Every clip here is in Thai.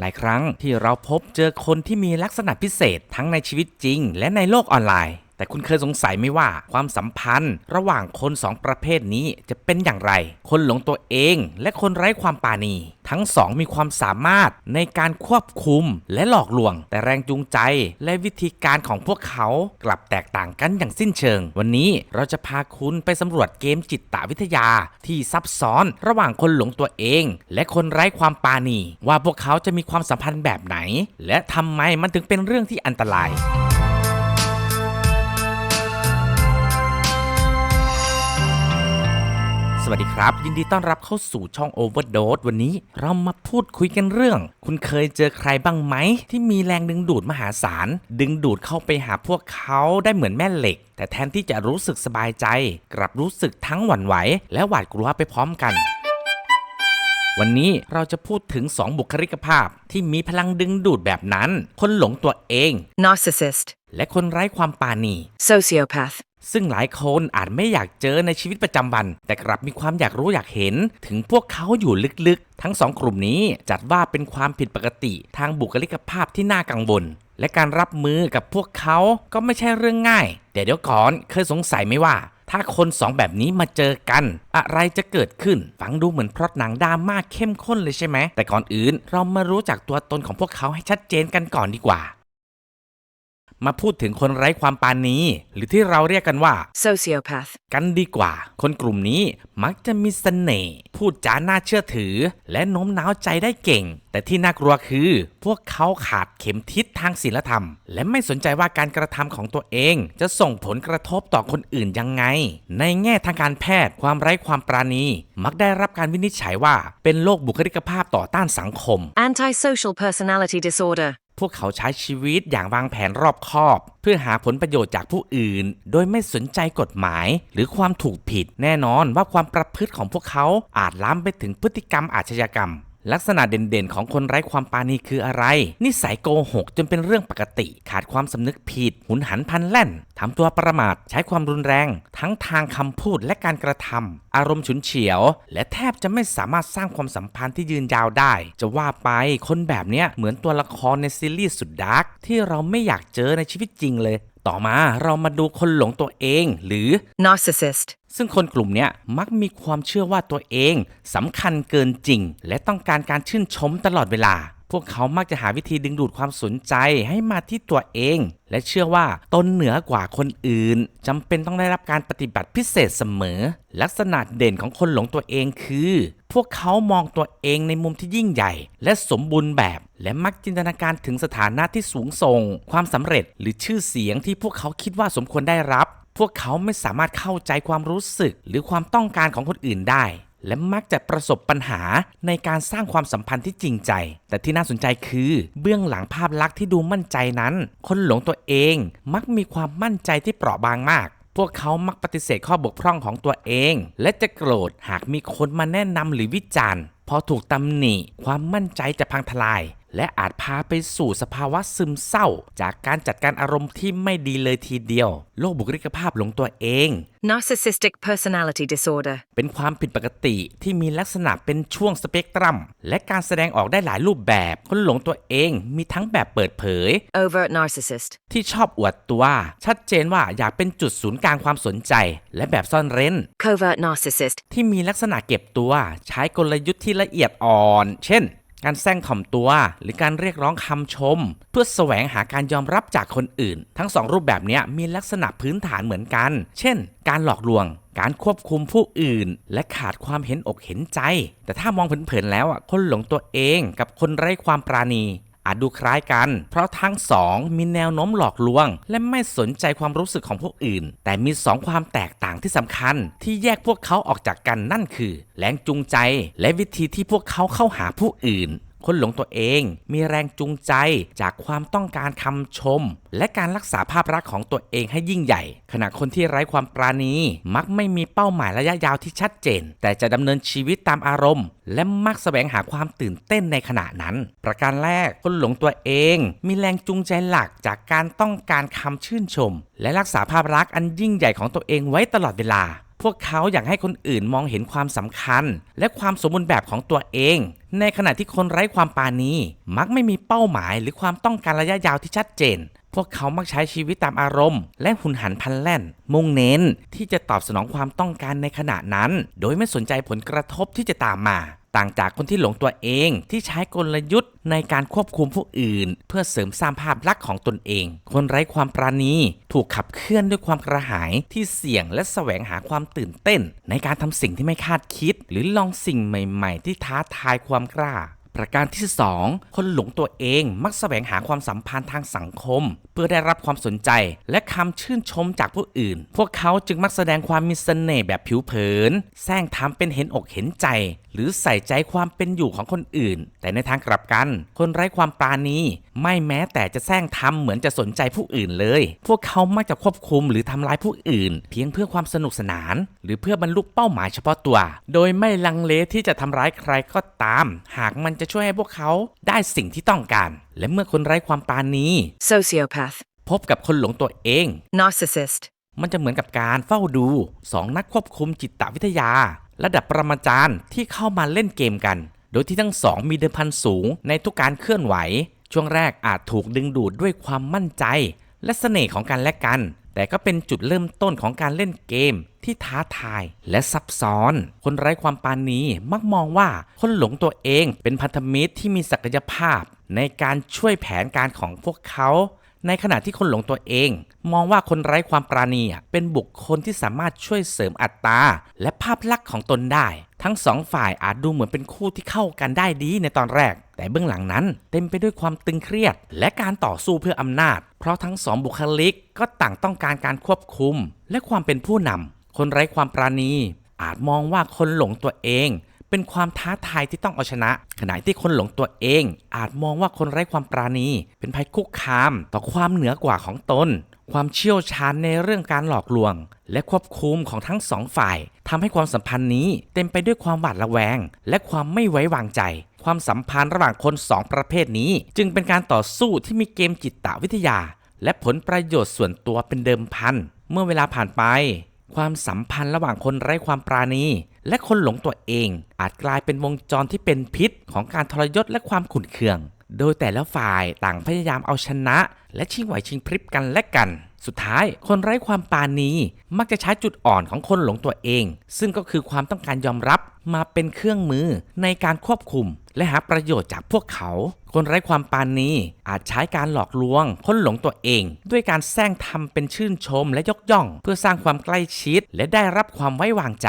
หลายครั้งที่เราพบเจอคนที่มีลักษณะพิเศษทั้งในชีวิตจริง และในโลกออนไลน์ แต่คุณเคยสงสัยไหมว่าความสัมพันธ์ ระหว่างคนสองประเภทนี้จะเป็นอย่างไร คนหลงตัวเองและคนไร้ความปราณีทั้งสองมีความสามารถในการควบคุมและหลอกลวง แต่แรงจูงใจและวิธีการของพวกเขากลับแตกต่างกันอย่างสิ้นเชิง วันนี้เราจะพาคุณไปสำรวจเกมจิตวิทยา ที่ซับซ้อนระหว่างคนหลงตัวเอง และคนไร้ความปราณีว่าพวกเขาจะมีความสัมพันธ์แบบไหน และทำไมมันถึงเป็นเรื่องที่อันตราย วัสดีครับ ยินดีต้อนรับเข้าสู่ช่อง Overdose วันนี้เรามาพูดคุยกันเรื่อง คุณเคยเจอใครบ้างไหม ที่มีแรงดึงดูดมหาศาล ดึงดูดเข้าไปหาพวกเขาได้เหมือนแม่เหล็ก แต่แทนที่จะรู้สึกสบายใจ กลับรู้สึกทั้งหวั่นไหว และหวาดกลัวไปพร้อมกันวันนี้เราจะพูดถึง 2 บุคลิกภาพที่มีพลังดึงดูดแบบนั้น คนหลงตัวเอง narcissist, และคนไร้ความปราณี sociopath, ซึ่งหลายคนอาจไม่อยากเจอในชีวิตประจำวัน แต่กลับมีความอยากรู้อยากเห็น ถึงพวกเขาอยู่ลึกๆ ทั้งสองกลุ่มนี้จัดว่าเป็นความผิดปกติทางบุคลิกภาพที่น่ากังวลและการรับมือกับพวกเขาก็ไม่ใช่เรื่องง่าย แต่เดี๋ยวก่อนเคยสงสัยไหมว่า ถ้าคนสองแบบนี้มาเจอกัน อะไรจะเกิดขึ้น ฟังดูเหมือนพล็อตหนังดราม่าเข้มข้นเลยใช่ไหม แต่ก่อนอื่นเรามารู้จักตัวตนของพวกเขาให้ชัดเจนกันก่อนดีกว่า มาพูดถึงคนไร้ความปราณีหรือที่เราเรียกกันว่า sociopath, กันดีกว่า คนกลุ่มนี้มักจะมีเสน่ห์พูดจาน่าเชื่อถือ และโน้มน้าวใจได้เก่ง แต่ที่น่ากลัวคือ พวกเขาขาดเข็มทิศทางศีลธรรม และไม่สนใจว่าการกระทำของตัวเอง จะส่งผลกระทบต่อคนอื่นยังไง ในแง่ทางการแพทย์ความไร้ความปราณี มักได้รับการวินิจฉัยว่าเป็นโรคบุคลิกภาพต่อต้านสังคม antisocial personality disorder, พวกเขาใช้ชีวิตอย่างวางแผนรอบคอบ เพื่อหาผลประโยชน์จากผู้อื่น โดยไม่สนใจกฎหมาย หรือความถูกผิด แน่นอนว่าความประพฤติของพวกเขาอาจล้ำไปถึงพฤติกรรมอาชญากรรม ลักษณะเด่นๆ ของคนไร้ความปราณีคืออะไร นิสัยโกหกจนเป็นเรื่องปกติ ขาดความสำนึกผิด หุนหันพันแล่น ทำตัวประมาท ใช้ความรุนแรง ทั้งทางคำพูดและการกระทำ อารมณ์ฉุนเฉียว และแทบจะไม่สามารถสร้างความสัมพันธ์ที่ยืนยาวได้ จะว่าไป คนแบบเนี้ยเหมือนตัวละครในซีรีส์สุดดาร์กที่เราไม่อยากเจอในชีวิตจริงเลย ต่อมาเรามาดูคนหลงตัวเองหรือ narcissist, ซึ่งคนกลุ่มเนี้ยมักมีความเชื่อว่าตัวเองสำคัญเกินจริง และต้องการการชื่นชมตลอดเวลา พวกเขามักจะหาวิธีดึงดูดความสนใจให้มาที่ตัวเอง และเชื่อว่าตนเหนือกว่าคนอื่นจำเป็นต้องได้รับการปฏิบัติพิเศษเสมอ ลักษณะเด่นของคนหลงตัวเองคือ พวกเขามองตัวเองในมุมที่ยิ่งใหญ่ และสมบูรณ์แบบ และมักจินตนาการถึงสถานะที่สูงส่ง ความสำเร็จหรือชื่อเสียงที่พวกเขาคิดว่าสมควรได้รับ พวกเขาไม่สามารถเข้าใจความรู้สึก หรือความต้องการของคนอื่นได้ และมักจะประสบปัญหาในการสร้างความสัมพันธ์ที่จริงใจ แต่ที่น่าสนใจคือเบื้องหลังภาพลักษณ์ที่ดูมั่นใจนั้น คนหลงตัวเองมักมีความมั่นใจที่เปราะบางมาก พวกเขามักปฏิเสธข้อบกพร่องของตัวเอง และจะโกรธหากมีคนมาแนะนำหรือวิจารณ์ พอถูกตำหนิความมั่นใจจะพังทลาย และอาจพาไปสู่สภาวะซึมเศร้า จากการจัดการอารมณ์ที่ไม่ดีเลยทีเดียว โรคบุคลิกภาพหลงตัวเอง narcissistic personality disorder, เป็นความผิดปกติที่มีลักษณะเป็นช่วงสเปกตรัม และการแสดงออกได้หลายรูปแบบ คนหลงตัวเองมีทั้งแบบเปิดเผย overt narcissist, ที่ชอบอวดตัว ชัดเจนว่าอยากเป็นจุดศูนย์กลางความสนใจ และแบบซ่อนเร้น covert narcissist, ที่มีลักษณะเก็บตัว ใช้กลยุทธ์ที่ละเอียดอ่อน เช่น การแซงถ่อมตัว หรือการเรียกร้องคำชม เพื่อแสวงหาการยอมรับจากคนอื่น ทั้งสองรูปแบบนี้มีลักษณะพื้นฐานเหมือนกัน เช่น การหลอกลวง การควบคุมผู้อื่น และขาดความเห็นอกเห็นใจ แต่ถ้ามองเผินๆแล้วอะคนหลงตัวเองกับคนไร้ความปราณี อาจดูคล้ายกัน เพราะทั้งสองมีแนวโน้มหลอกลวง และไม่สนใจความรู้สึกของพวกอื่น แต่มีสองความแตกต่างที่สำคัญ ที่แยกพวกเขาออกจากกันนั่นคือ แรงจูงใจ และวิธีที่พวกเขาเข้าหาผู้อื่น คนหลงตัวเองมีแรงจูงใจจากความต้องการคำชม และการรักษาภาพลักษณ์ของตัวเองให้ยิ่งใหญ่ ขณะคนที่ไร้ความปราณี มักไม่มีเป้าหมายระยะยาวที่ชัดเจน แต่จะดำเนินชีวิตตามอารมณ์ และมักแสวงหาความตื่นเต้นในขณะนั้น ประการแรกคนหลงตัวเอง มีแรงจูงใจหลักจากการต้องการคำชื่นชม และรักษาภาพลักษณ์อันยิ่งใหญ่ของตัวเองไว้ตลอดเวลา พวกเขาอยากให้คนอื่นมองเห็นความสำคัญ และความสมบูรณ์แบบของตัวเอง ในขณะที่คนไร้ความปราณีมักไม่มีเป้าหมายหรือความต้องการระยะยาวที่ชัดเจน พวกเขามักใช้ชีวิตตามอารมณ์ และหุนหันพลันแล่น มุ่งเน้นที่จะตอบสนองความต้องการในขณะนั้น โดยไม่สนใจผลกระทบที่จะตามมา ต่างจากคนที่หลงตัวเองที่ใช้กลยุทธ์ ในการควบคุมผู้อื่น เพื่อเสริมสร้างภาพลักษณ์ของตนเอง คนไร้ความปราณีถูกขับเคลื่อนด้วยความกระหายที่เสี่ยงและแสวงหาความตื่นเต้น ในการทำสิ่งที่ไม่คาดคิด หรือลองสิ่งใหม่ๆ ที่ท้าทายความกล้าประการที่ 2 คนหลงตัวเองมักแสวงหาความสัมพันธ์ทางสังคม พื่อได้รับความสนใจ และคำชื่นชมจากผู้อื่น พวกเขาจึงมักแสดงความมีเสน่ห์แบบผิวเผินแซงทำเป็นเห็นอกเห็นใจ หรือใส่ใจความเป็นอยู่ของคนอื่น แต่ในทางกลับกัน คนไร้ความปราณีไม่แม้แต่จะแซงทำเหมือนจะสนใจผู้อื่นเลย พวกเขามักจะควบคุมหรือทำร้ายผู้อื่น เพียงเพื่อความสนุกสนาน หรือเพื่อบรรลุเป้าหมายเฉพาะตัว โดยไม่ลังเลที่จะทำร้ายใครก็ตาม หากมันจะช่วยให้พวกเขาได้สิ่งที่ต้องการ และเมื่อคนไร้ความปราณี Sociopath. พบกับคนหลงตัวเอง Narcissist. มันจะเหมือนกับการเฝ้าดูสองนักควบคุมจิตวิทยา ระดับปรมาจารย์ที่เข้ามาเล่นเกมกัน โดยที่ทั้งสองมีเดิมพันสูงในทุกการเคลื่อนไหว ช่วงแรกอาจถูกดึงดูดด้วยความมั่นใจ และเสน่ห์ของกันและกัน แต่ก็เป็นจุดเริ่มต้นของการเล่นเกมที่ท้าทายและซับซ้อน คนไร้ความปรานีมักมองว่าคนหลงตัวเองเป็นพันธมิตรที่มีศักยภาพ ในการช่วยแผนการของพวกเขา ในขณะที่คนหลงตัวเอง มองว่าคนไร้ความปราณีเป็นบุคคลที่สามารถช่วยเสริมอัตราและภาพลักษณ์ของตนได้ ทั้งสองฝ่ายอาจดูเหมือนเป็นคู่ที่เข้ากันได้ดีในตอนแรก แต่เบื้องหลังนั้นเต็มไปด้วยความตึงเครียด และการต่อสู้เพื่ออำนาจ เพราะทั้งสองบุคลิกก็ต่างต้องการการควบคุม และความเป็นผู้นำคนไร้ความปราณีอาจมองว่าคนหลงตัวเอง เป็นความท้าทายที่ต้องเอาชนะ ขณะที่คนหลงตัวเอง อาจมองว่าคนไร้ความปราณี เป็นภัยคุกคาม ต่อความเหนือกว่าของตน ความเชี่ยวชาญในเรื่องการหลอกลวง และควบคุมของทั้งสองฝ่ายทำให้ความสัมพันธ์นี้เต็มไปด้วยความหวาดระแวง และความไม่ไว้วางใจ ความสัมพันธ์ระหว่างคนสองประเภทนี้ จึงเป็นการต่อสู้ที่มีเกมจิตวิทยา และผลประโยชน์ส่วนตัวเป็นเดิมพันเมื่อเวลาผ่านไป ความสัมพันธ์ระหว่างคนไร้ความปราณี และคนหลงตัวเองอาจกลายเป็นวงจรที่เป็นพิษของการทรยศและความขุ่นเคือง โดยแต่ละฝ่ายต่างพยายามเอาชนะ และชิงไหวชิงพริบกันและกัน สุดท้ายคนไร้ความปราณีมักจะใช้จุดอ่อนของคนหลงตัวเอง ซึ่งก็คือความต้องการยอมรับมาเป็นเครื่องมือในการควบคุม และหาประโยชน์จากพวกเขา คนไร้ความปราณีอาจใช้การหลอกลวงคนหลงตัวเอง ด้วยการแซงทำเป็นชื่นชมและยกย่อง เพื่อสร้างความใกล้ชิด และได้รับความไว้วางใจ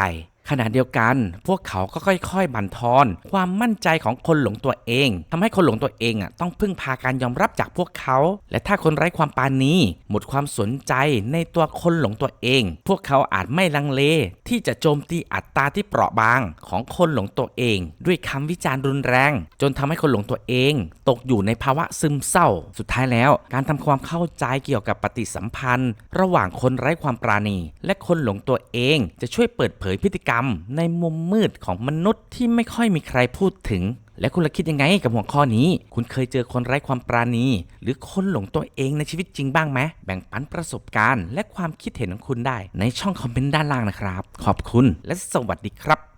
ขณะเดียวกัน พวกเขาก็ค่อย ๆ บั่นทอน ความมั่นใจของคนหลงตัวเองทำให้คนหลงตัวเองอะต้องพึ่งพาการยอมรับจากพวกเขา และถ้าคนไร้ความปราณีหมดความสนใจในตัวคนหลงตัวเอง พวกเขาอาจไม่ลังเล ที่จะโจมตีอัตราที่เปราะบางของคนหลงตัวเอง ด้วยคำวิจารณ์รุนแรง จนทำให้คนหลงตัวเอง ตกอยู่ในภาวะซึมเศร้า สุดท้ายแล้ว การทำความเข้าใจเกี่ยวกับปฏิสัมพันธ์ ระหว่างคนไร้ความปราณี และคนหลงตัวเอง จะช่วยเปิดเผยพฤติกรรมรมในมุมมืดของมนุษย์ที่ไม่ค่อยมีใครพูดถึง และคุณละคิดยังไงกับหัวข้อนี้ คุณเคยเจอคนไร้ความปราณี หรือคนหลงตัวเองในชีวิตจริงบ้างไหมแบ่งปันประสบการณ์ และความคิดเห็นของคุณได้ในช่องคอมเมนต์ด้านล่างนะครับ ขอบคุณและสวัสดีครับ